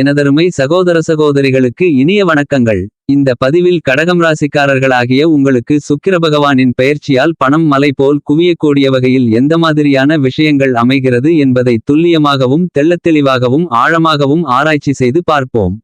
எனதருமை சகோதர சகோதரிகளுக்கு இனிய வணக்கங்கள். இந்த பதிவில் கடகம் ராசிக்காரர்களாகிய உங்களுக்கு சுக்கிர பகவானின் பெயர்ச்சியால் பணம் மலை போல் குவியக்கூடிய வகையில் எந்த மாதிரியான விஷயங்கள் அமைகிறது என்பதை துல்லியமாகவும் தெள்ளத்தெளிவாகவும் ஆழமாகவும் ஆராய்ச்சி செய்து பார்ப்போம்.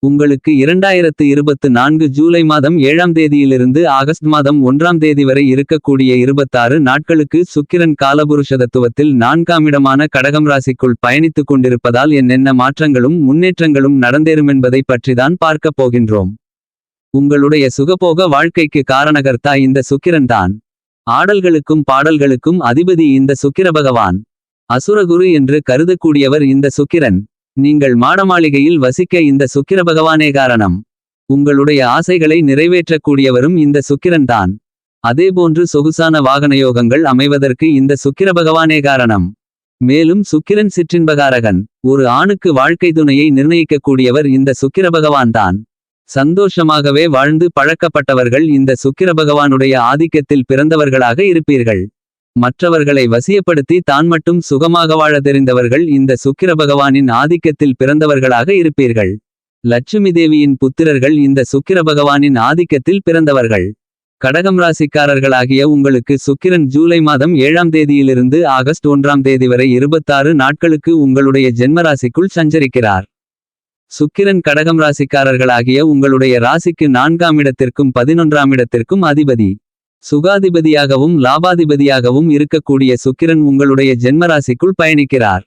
உங்களுக்கு இரண்டாயிரத்து இருபத்து நான்கு ஜூலை மாதம் ஏழாம் தேதியிலிருந்து ஆகஸ்ட் மாதம் ஒன்றாம் தேதி வரை இருக்கக்கூடிய இருபத்தாறு நாட்களுக்கு சுக்கிரன் காலபுருஷ தத்துவத்தில் நான்காமிடமான கடகம் ராசிக்குள் பயணித்துக் கொண்டிருப்பதால் என்னென்ன மாற்றங்களும் முன்னேற்றங்களும் நடந்தேறுமென்பதை பற்றிதான் பார்க்கப் போகின்றோம். உங்களுடைய சுகபோக வாழ்க்கைக்கு காரணகர்த்தா இந்த சுக்கிரன்தான் ஆடல்களுக்கும் பாடல்களுக்கும் அதிபதி இந்த சுக்கிர பகவான். அசுரகுரு என்று கருதக்கூடியவர் இந்த சுக்கிரன். நீங்கள் மாடமாளிகையில் வசிக்க இந்த சுக்கிர பகவானே காரணம். உங்களுடைய ஆசைகளை நிறைவேற்றக்கூடியவரும் இந்த சுக்கிரன்தான். அதேபோன்று சொகுசான வாகன யோகங்கள் அமைவதற்கு இந்த சுக்கிர பகவானே காரணம். மேலும் சுக்கிரன் சிற்றின்பகாரகன் ஒரு ஆணுக்கு வாழ்க்கை துணையை நிர்ணயிக்கக்கூடியவர் இந்த சுக்கிர பகவான்தான் சந்தோஷமாகவே வாழ்ந்து பழக்கப்பட்டவர்கள் இந்த சுக்கிர பகவானுடைய ஆதிக்கத்தில் பிறந்தவர்களாக இருப்பீர்கள். மற்றவர்களை வசியப்படுத்தி தான் மட்டும் சுகமாக வாழ தெரிந்தவர்கள் இந்த சுக்கிர பகவானின் ஆதிக்கத்தில் பிறந்தவர்களாக இருப்பீர்கள். லட்சுமி தேவியின் புத்திரர்கள் இந்த சுக்கிர பகவானின் ஆதிக்கத்தில் பிறந்தவர்கள். கடகம் ராசிக்காரர்களாகிய உங்களுக்கு சுக்கிரன் ஜூலை மாதம் ஏழாம் தேதியிலிருந்து ஆகஸ்ட் ஒன்றாம் தேதி வரை இருபத்தாறு நாட்களுக்கு உங்களுடைய ஜென்மராசிக்குள் சஞ்சரிக்கிறார். சுக்கிரன் கடகம் ராசிக்காரர்களாகிய உங்களுடைய ராசிக்கு நான்காம் இடத்திற்கும் பதினொன்றாம் இடத்திற்கும் அதிபதி. சுகாதிபதியாகவும் லாபாதிபதியாகவும் இருக்கக்கூடிய சுக்கிரன் உங்களுடைய ஜென்மராசிக்குள் பயணிக்கிறார்.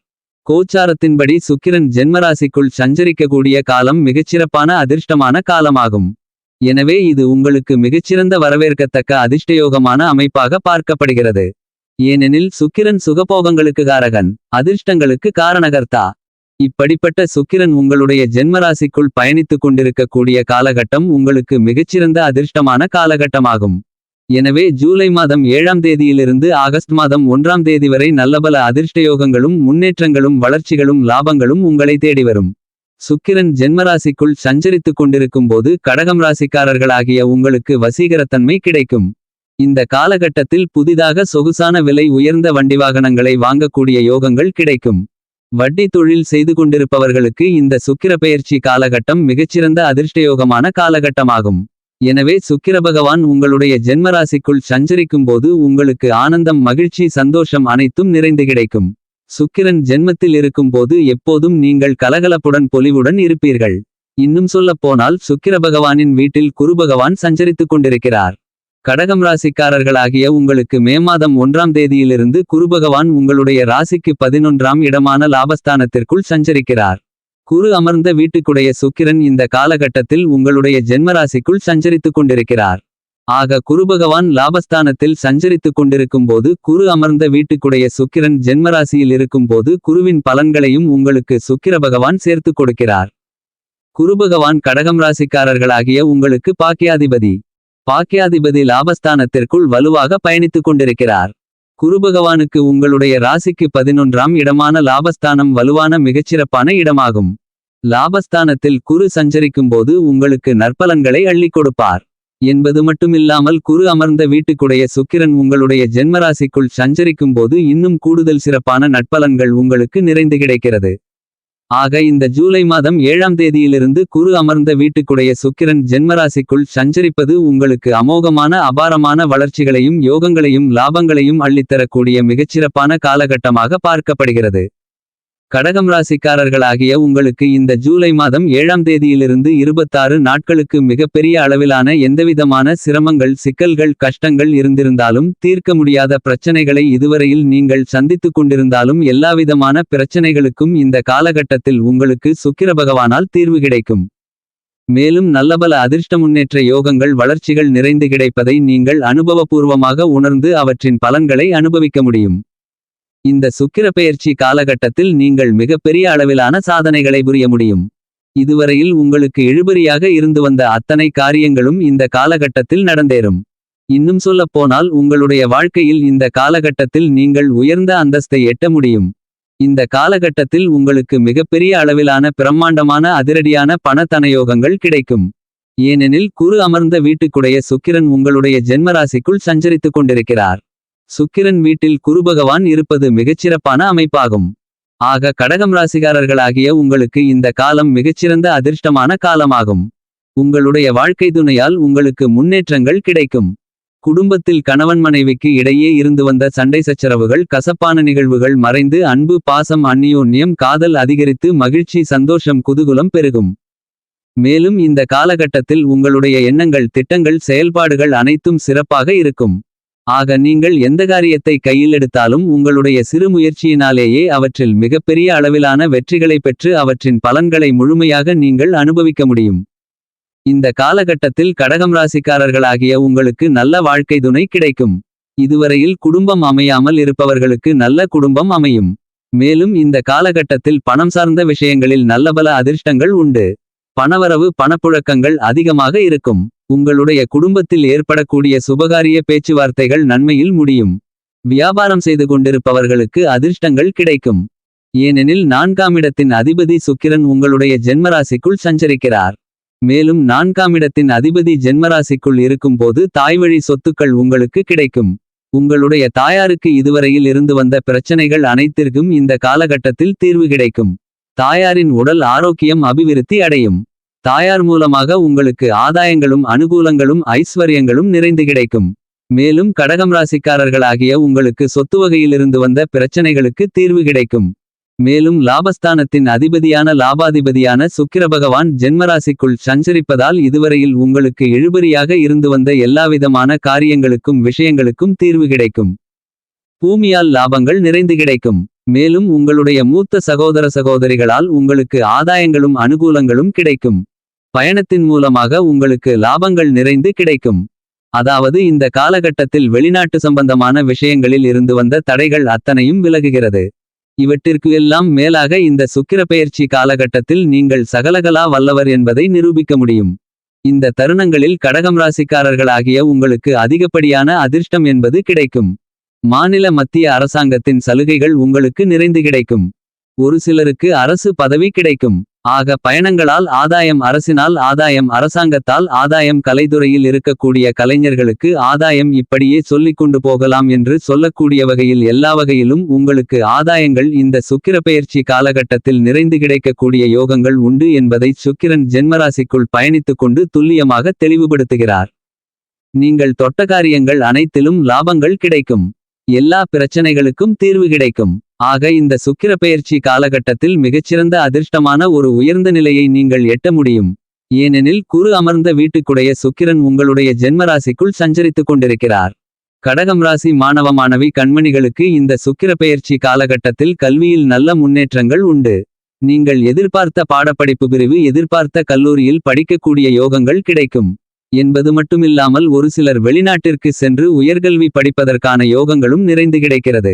கோச்சாரத்தின்படி சுக்கிரன் ஜென்மராசிக்குள் சஞ்சரிக்கக்கூடிய காலம் மிகச்சிறப்பான அதிர்ஷ்டமான காலமாகும். எனவே இது உங்களுக்கு மிகச்சிறந்த வரவேற்கத்தக்க அதிர்ஷ்டயோகமான அமைப்பாக பார்க்கப்படுகிறது. ஏனெனில் சுக்கிரன் சுகபோகங்களுக்கு காரகன் அதிர்ஷ்டங்களுக்கு காரணகர்த்தா. இப்படிப்பட்ட சுக்கிரன் உங்களுடைய ஜென்மராசிக்குள் பயணித்துக் கொண்டிருக்கக்கூடிய காலகட்டம் உங்களுக்கு மிகச்சிறந்த அதிர்ஷ்டமான காலகட்டமாகும். எனவே ஜூலை மாதம் ஏழாம் தேதியிலிருந்து ஆகஸ்ட் மாதம் ஒன்றாம் தேதி வரை நல்லபல அதிர்ஷ்டயோகங்களும் முன்னேற்றங்களும் வளர்ச்சிகளும் லாபங்களும் உங்களை தேடி வரும். சுக்கிரன் ஜென்மராசிக்குள் சஞ்சரித்துக் கொண்டிருக்கும் போது கடகம் ராசிக்காரர்களாகிய உங்களுக்கு வசீகரத்தன்மை கிடைக்கும். இந்த காலகட்டத்தில் புதிதாக சொகுசான விலை உயர்ந்த வண்டி வாகனங்களை வாங்கக்கூடிய யோகங்கள் கிடைக்கும். வட்டி தொழில் செய்து கொண்டிருப்பவர்களுக்கு இந்த சுக்கிர பெயர்ச்சி காலகட்டம் மிகச்சிறந்த அதிர்ஷ்டயோகமான காலகட்டமாகும். எனவே சுக்கிர பகவான் உங்களுடைய ஜென்மராசிக்குள் சஞ்சரிக்கும் போது உங்களுக்கு ஆனந்தம் மகிழ்ச்சி சந்தோஷம் அனைத்தும் நிறைந்து கிடைக்கும். சுக்கிரன் ஜென்மத்தில் இருக்கும் போது எப்போதும் நீங்கள் கலகலப்புடன் பொலிவுடன் இருப்பீர்கள். இன்னும் சொல்லப் போனால் சுக்கிர பகவானின் வீட்டில் குரு பகவான் சஞ்சரித்துக் கொண்டிருக்கிறார். கடகம் ராசிக்காரர்களாகிய உங்களுக்கு மே மாதம் ஒன்றாம் தேதியிலிருந்து குரு பகவான் உங்களுடைய ராசிக்கு பதினொன்றாம் இடமான லாபஸ்தானத்திற்குள் சஞ்சரிக்கிறார். குரு அமர்ந்த வீட்டுக்குடைய சுக்கிரன் இந்த காலகட்டத்தில் உங்களுடைய ஜென்மராசிக்குள் சஞ்சரித்துக் கொண்டிருக்கிறார். ஆக குரு பகவான் லாபஸ்தானத்தில் சஞ்சரித்துக் கொண்டிருக்கும் போது குரு அமர்ந்த வீட்டுக்குடைய சுக்கிரன் ஜென்மராசியில் இருக்கும் போது குருவின் பலன்களையும் உங்களுக்கு சுக்கிர பகவான் சேர்த்துக் கொடுக்கிறார். குரு பகவான் கடகம் ராசிக்காரர்களாகிய உங்களுக்கு பாக்கியாதிபதி. பாக்கியாதிபதி லாபஸ்தானத்திற்குள் வலுவாக பயணித்துக் கொண்டிருக்கிறார். குரு பகவானுக்கு உங்களுடைய ராசிக்கு பதினொன்றாம் இடமான லாபஸ்தானம் வலுவான மிகச்சிறப்பான இடமாகும். லாபஸ்தானத்தில் குரு சஞ்சரிக்கும் போது உங்களுக்கு நற்பலன்களை அள்ளிக் கொடுப்பார். என்பது மட்டுமில்லாமல் குரு அமர்ந்த வீட்டுக்குடைய சுக்கிரன் உங்களுடைய ஜென்மராசிக்குள் சஞ்சரிக்கும் போது இன்னும் கூடுதல் சிறப்பான நட்பலன்கள் உங்களுக்கு நிறைந்து கிடைக்கிறது. ஆக இந்த ஜூலை மாதம் ஏழாம் தேதியிலிருந்து குரு அமர்ந்த வீட்டுக்குடைய சுக்கிரன் ஜென்மராசிக்குள் சஞ்சரிப்பது உங்களுக்கு அமோகமான அபாரமான வளர்ச்சிகளையும் யோகங்களையும் லாபங்களையும் அள்ளித்தரக்கூடிய மிகச்சிறப்பான காலகட்டமாக பார்க்கப்படுகிறது. கடகம் ராசிக்காரர்களாகிய உங்களுக்கு இந்த ஜூலை மாதம் ஏழாம் தேதியிலிருந்து இருபத்தாறு நாட்களுக்கு மிகப்பெரிய அளவிலான எந்தவிதமான சிரமங்கள் சிக்கல்கள் கஷ்டங்கள் இருந்திருந்தாலும் தீர்க்க முடியாத பிரச்சனைகளை இதுவரையில் நீங்கள் சந்தித்துக் கொண்டிருந்தாலும் எல்லாவிதமான பிரச்சனைகளுக்கும் இந்த காலகட்டத்தில் உங்களுக்கு சுக்கிர பகவானால் தீர்வு கிடைக்கும். மேலும் நல்லபல அதிர்ஷ்ட முன்னேற்ற யோகங்கள் வளர்ச்சிகள் நிறைந்து கிடைப்பதை நீங்கள் அனுபவபூர்வமாக உணர்ந்து அவற்றின் பலன்களை அனுபவிக்க முடியும். இந்த சுக்கிர பெயர்ச்சி காலகட்டத்தில் நீங்கள் மிகப்பெரிய அளவிலான சாதனைகளை புரிய முடியும். இதுவரையில் உங்களுக்கு இழுபறியாக இருந்து வந்த அத்தனை காரியங்களும் இந்த காலகட்டத்தில் நடந்தேறும். இன்னும் சொல்லப் போனால் உங்களுடைய வாழ்க்கையில் இந்த காலகட்டத்தில் நீங்கள் உயர்ந்த அந்தஸ்தை எட்ட முடியும். இந்த காலகட்டத்தில் உங்களுக்கு மிகப்பெரிய அளவிலான பிரம்மாண்டமான அதிரடியான பணத்தனயோகங்கள் கிடைக்கும். ஏனெனில் குரு அமர்ந்த வீட்டுக்குடைய சுக்கிரன் உங்களுடைய ஜென்மராசிக்குள் சஞ்சரித்துக் கொண்டிருக்கிறார். சுக்கிரன் வீட்டில் குருபகவான் இருப்பது மிகச்சிறப்பான அமைப்பாகும். ஆக கடகம் ராசிகாரர்களாகிய உங்களுக்கு இந்த காலம் மிகச்சிறந்த அதிர்ஷ்டமான காலமாகும். உங்களுடைய வாழ்க்கை துணையால் உங்களுக்கு முன்னேற்றங்கள் கிடைக்கும். குடும்பத்தில் கணவன் மனைவிக்கு இடையே இருந்து வந்த சண்டை சச்சரவுகள் கசப்பான நிகழ்வுகள் மறைந்து அன்பு பாசம் அந்நியோன்யம் காதல் அதிகரித்து மகிழ்ச்சி சந்தோஷம் குதூகுலம் பெருகும். மேலும் இந்த காலகட்டத்தில் உங்களுடைய எண்ணங்கள் திட்டங்கள் செயல்பாடுகள் அனைத்தும் சிறப்பாக இருக்கும். ஆக நீங்கள் எந்த காரியத்தை கையில் எடுத்தாலும் உங்களுடைய சிறு முயற்சியினாலேயே அவற்றில் மிகப்பெரிய அளவிலான வெற்றிகளை பெற்று அவற்றின் பலன்களை முழுமையாக நீங்கள் அனுபவிக்க முடியும். இந்த காலகட்டத்தில் கடகம் ராசிக்காரர்களாகிய உங்களுக்கு நல்ல வாழ்க்கை துணை கிடைக்கும். இதுவரையில் குடும்பம் அமையாமல் இருப்பவர்களுக்கு நல்ல குடும்பம் அமையும். மேலும் இந்த காலகட்டத்தில் பணம் சார்ந்த விஷயங்களில் நல்லபல அதிர்ஷ்டங்கள் உண்டு. பணவரவு பணப்புழக்கங்கள் அதிகமாக இருக்கும். உங்களுடைய குடும்பத்தில் ஏற்படக்கூடிய சுபகாரிய பேச்சுவார்த்தைகள் நன்மையில் முடியும். வியாபாரம் செய்து கொண்டிருப்பவர்களுக்கு அதிர்ஷ்டங்கள் கிடைக்கும். ஏனெனில் நான்காமிடத்தின் அதிபதி சுக்கிரன் உங்களுடைய ஜென்மராசிக்குள் சஞ்சரிக்கிறார். மேலும் நான்காமிடத்தின் அதிபதி ஜென்மராசிக்குள் இருக்கும்போது தாய்வழி சொத்துக்கள் உங்களுக்கு கிடைக்கும். உங்களுடைய தாயாருக்கு இதுவரையில் இருந்து வந்த பிரச்சனைகள் அனைத்திற்கும் இந்த காலகட்டத்தில் தீர்வு கிடைக்கும். தாயாரின் உடல் ஆரோக்கியம் அபிவிருத்தி அடையும். தாயார் மூலமாக உங்களுக்கு ஆதாயங்களும் அனுகூலங்களும் ஐஸ்வர்யங்களும் நிறைந்து கிடைக்கும். மேலும் கடகம் ராசிக்காரர்களாகிய உங்களுக்கு சொத்து வகையிலிருந்து வந்த பிரச்சனைகளுக்கு தீர்வு கிடைக்கும். மேலும் லாபஸ்தானத்தின் அதிபதியான லாபாதிபதியான சுக்கிர பகவான் ஜென்மராசிக்குள் சஞ்சரிப்பதால் இதுவரையில் உங்களுக்கு இழுபறியாக இருந்து வந்த எல்லாவிதமான காரியங்களுக்கும் விஷயங்களுக்கும் தீர்வு கிடைக்கும். பூமியால் லாபங்கள் நிறைந்து கிடைக்கும். மேலும் உங்களுடைய மூத்த சகோதர சகோதரிகளால் உங்களுக்கு ஆதாயங்களும் அனுகூலங்களும் கிடைக்கும். பயணத்தின் மூலமாக உங்களுக்கு லாபங்கள் நிறைந்து கிடைக்கும். அதாவது இந்த காலகட்டத்தில் வெளிநாட்டு சம்பந்தமான விஷயங்களில் இருந்து வந்த தடைகள் அத்தனையும் விலகுகிறது. இவற்றிற்கு எல்லாம் மேலாக இந்த சுக்கிர பெயர்ச்சி காலகட்டத்தில் நீங்கள் சகலகலா வல்லவர் என்பதை நிரூபிக்க முடியும். இந்த தருணங்களில் கடகம் ராசிக்காரர்களாகிய உங்களுக்கு அதிகப்படியான அதிர்ஷ்டம் என்பது கிடைக்கும். மாநில மத்திய அரசாங்கத்தின் சலுகைகள் உங்களுக்கு நிறைந்து கிடைக்கும். ஒரு சிலருக்கு அரசு பதவி கிடைக்கும். ஆக பயணங்களால் ஆதாயம் அரசினால் ஆதாயம் அரசாங்கத்தால் ஆதாயம் கலைத்துறையில் இருக்கக்கூடிய கலைஞர்களுக்கு ஆதாயம் இப்படியே சொல்லிக் கொண்டு போகலாம் என்று சொல்லக்கூடிய வகையில் எல்லா வகையிலும் உங்களுக்கு ஆதாயங்கள் இந்த சுக்கிரப்பெயர்ச்சி காலகட்டத்தில் நிறைந்து கிடைக்கக்கூடிய யோகங்கள் உண்டு என்பதை சுக்கிரன் ஜென்மராசிக்குள் பயணித்துக் கொண்டு துல்லியமாக தெளிவுபடுத்துகிறார். நீங்கள் தொட்ட காரியங்கள் அனைத்திலும் லாபங்கள் கிடைக்கும். எல்லா பிரச்சனைகளுக்கும் தீர்வு கிடைக்கும். ஆக இந்த சுக்கிர பெயர்ச்சி காலகட்டத்தில் மிகச்சிறந்த அதிர்ஷ்டமான ஒரு உயர்ந்த நிலையை நீங்கள் எட்ட முடியும். ஏனெனில் குரு அமர்ந்த வீட்டுக்குடைய சுக்கிரன் உங்களுடைய ஜென்மராசிக்குள் சஞ்சரித்துக் கொண்டிருக்கிறார். கடகம் ராசி மாணவ மாணவி கண்மணிகளுக்கு இந்த சுக்கிர பெயர்ச்சி காலகட்டத்தில் கல்வியில் நல்ல முன்னேற்றங்கள் உண்டு. நீங்கள் எதிர்பார்த்த பாடப்படிப்பு பிரிவு எதிர்பார்த்த கல்லூரியில் படிக்கக்கூடிய யோகங்கள் கிடைக்கும். என்பது மட்டுமில்லாமல் ஒரு சிலர் வெளிநாட்டிற்கு சென்று உயர்கல்வி படிப்பதற்கான யோகங்களும் நிறைந்து கிடைக்கிறது.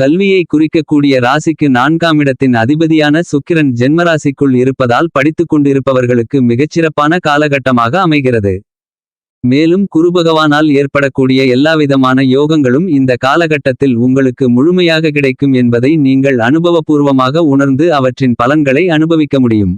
கல்வியை குறிக்கக்கூடிய ராசிக்கு நான்காம் இடத்தின் அதிபதியான சுக்கிரன் ஜென்மராசிக்குள் இருப்பதால் படித்துக் கொண்டிருப்பவர்களுக்கு மிகச்சிறப்பான காலகட்டமாக அமைகிறது. மேலும் குருபகவானால் ஏற்படக்கூடிய எல்லாவிதமான யோகங்களும் இந்த காலகட்டத்தில் உங்களுக்கு முழுமையாக கிடைக்கும் என்பதை நீங்கள் அனுபவபூர்வமாக உணர்ந்து அவற்றின் பலன்களை அனுபவிக்க முடியும்.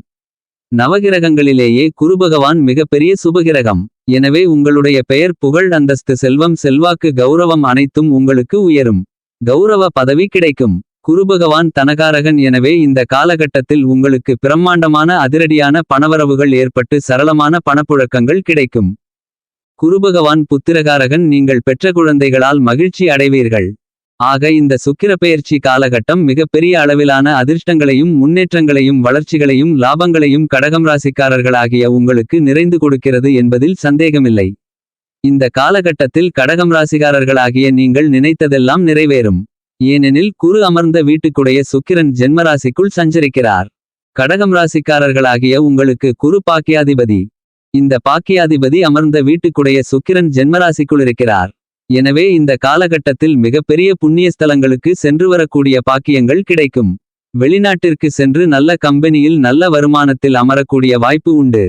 நவகிரகங்களிலேயே குருபகவான் மிகப்பெரிய சுபகிரகம். எனவே உங்களுடைய பெயர் புகழ் அந்தஸ்து செல்வம் செல்வாக்கு கௌரவம் அனைத்தும் உங்களுக்கு உயரும். கௌரவ பதவி கிடைக்கும். குருபகவான் தனகாரகன் எனவே இந்த காலகட்டத்தில் உங்களுக்கு பிரம்மாண்டமான அதிரடியான பணவரவுகள் ஏற்பட்டு சரளமான பணப்புழக்கங்கள் கிடைக்கும். குருபகவான் புத்திரகாரகன் நீங்கள் பெற்ற குழந்தைகளால் மகிழ்ச்சி அடைவீர்கள். ஆக இந்த சுக்கிரப்பெயர்ச்சி காலகட்டம் மிகப்பெரிய அளவிலான அதிர்ஷ்டங்களையும் முன்னேற்றங்களையும் வளர்ச்சிகளையும் லாபங்களையும் கடகம் ராசிக்காரர்களாகிய உங்களுக்கு நிறைந்து கொடுக்கிறது என்பதில் சந்தேகமில்லை. இந்த காலகட்டத்தில் கடகம் ராசிக்காரர்களாகிய நீங்கள் நினைத்ததெல்லாம் நிறைவேறும். ஏனெனில் குரு அமர்ந்த வீட்டுக்குடைய சுக்கிரன் ஜென்மராசிக்குள் சஞ்சரிக்கிறார். கடகம் ராசிக்காரர்களாகிய உங்களுக்கு குரு பாக்கியாதிபதி. இந்த பாக்கியாதிபதி அமர்ந்த வீட்டுக்குடைய சுக்கிரன் ஜென்மராசிக்குள் இருக்கிறார். எனவே இந்த காலகட்டத்தில் மிகப்பெரிய புண்ணிய ஸ்தலங்களுக்கு சென்று வரக்கூடிய பாக்கியங்கள் கிடைக்கும். வெளிநாட்டிற்கு சென்று நல்ல கம்பெனியில் நல்ல வருமானத்தில் அமரக்கூடிய வாய்ப்பு உண்டு.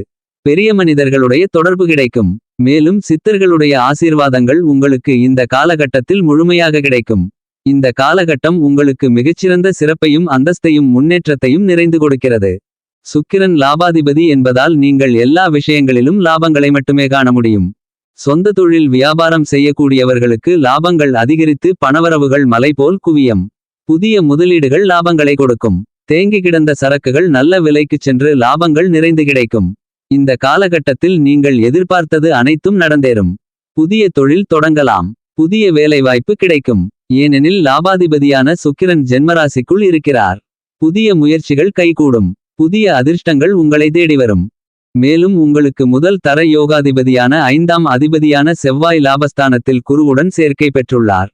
பெரிய மனிதர்களுடைய தொடர்பு கிடைக்கும். மேலும் சித்தர்களுடைய ஆசீர்வாதங்கள் உங்களுக்கு இந்த காலகட்டத்தில் முழுமையாக கிடைக்கும். இந்த காலகட்டம் உங்களுக்கு மிகச்சிறந்த சிறப்பையும் அந்தஸ்தையும் முன்னேற்றத்தையும் நிறைந்து கொடுக்கிறது. சுக்கிரன் லாபாதிபதி என்பதால் நீங்கள் எல்லா விஷயங்களிலும் லாபங்களை மட்டுமே காண முடியும். சொந்த தொழில் வியாபாரம் செய்யக்கூடியவர்களுக்கு லாபங்கள் அதிகரித்து பணவரவுகள் மலை போல் குவியம். புதிய முதலீடுகள் லாபங்களை கொடுக்கும். தேங்கி கிடந்த சரக்குகள் நல்ல விலைக்குச் சென்று லாபங்கள் நிறைந்து கிடைக்கும். இந்த காலகட்டத்தில் நீங்கள் எதிர்பார்த்தது அனைத்தும் நடந்தேறும். புதிய தொழில் தொடங்கலாம். புதிய வேலைவாய்ப்பு கிடைக்கும். ஏனெனில் லாபாதிபதியான சுக்கிரன் ஜென்மராசிக்குள் இருக்கிறார். புதிய முயற்சிகள் கைகூடும். புதிய அதிர்ஷ்டங்கள் உங்களை தேடி வரும் மேலும் உங்களுக்கு முதல் தர யோகாதிபதியான ஐந்தாம் அதிபதியான செவ்வாய் லாபஸ்தானத்தில் குருவுடன் சேர்க்கை பெற்றுள்ளார்.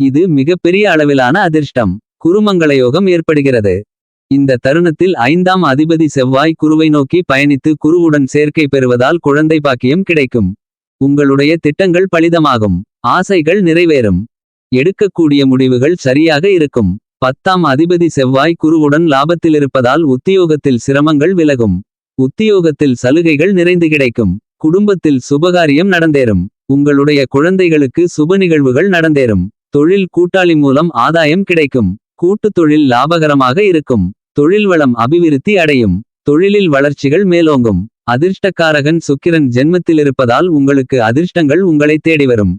இது மிகப்பெரிய அளவிலான அதிர்ஷ்டம். குருமங்கள யோகம் ஏற்படுகிறது. இந்த தருணத்தில் ஐந்தாம் அதிபதி செவ்வாய் குருவை நோக்கி பயணித்து குருவுடன் சேர்க்கை பெறுவதால் குழந்தை பாக்கியம் கிடைக்கும். உங்களுடைய திட்டங்கள் பலிதமாகும். ஆசைகள் நிறைவேறும். எடுக்கக்கூடிய முடிவுகள் சரியாக இருக்கும். பத்தாம் அதிபதி செவ்வாய் குருவுடன் லாபத்திலிருப்பதால் உத்தியோகத்தில் சிரமங்கள் விலகும். உத்தியோகத்தில் சலுகைகள் நிறைந்து கிடைக்கும். குடும்பத்தில் சுபகாரியம் நடந்தேறும். உங்களுடைய குழந்தைகளுக்கு சுப நிகழ்வுகள் நடந்தேறும். தொழில் கூட்டாளி மூலம் ஆதாயம் கிடைக்கும். கூட்டுத் தொழில் லாபகரமாக இருக்கும். தொழில் வளம் அபிவிருத்தி அடையும். தொழிலில் வளர்ச்சிகள் மேலோங்கும். அதிர்ஷ்டக்காரகன் சுக்கிரன் ஜென்மத்திலிருப்பதால் உங்களுக்கு அதிர்ஷ்டங்கள் உங்களை தேடி வரும்.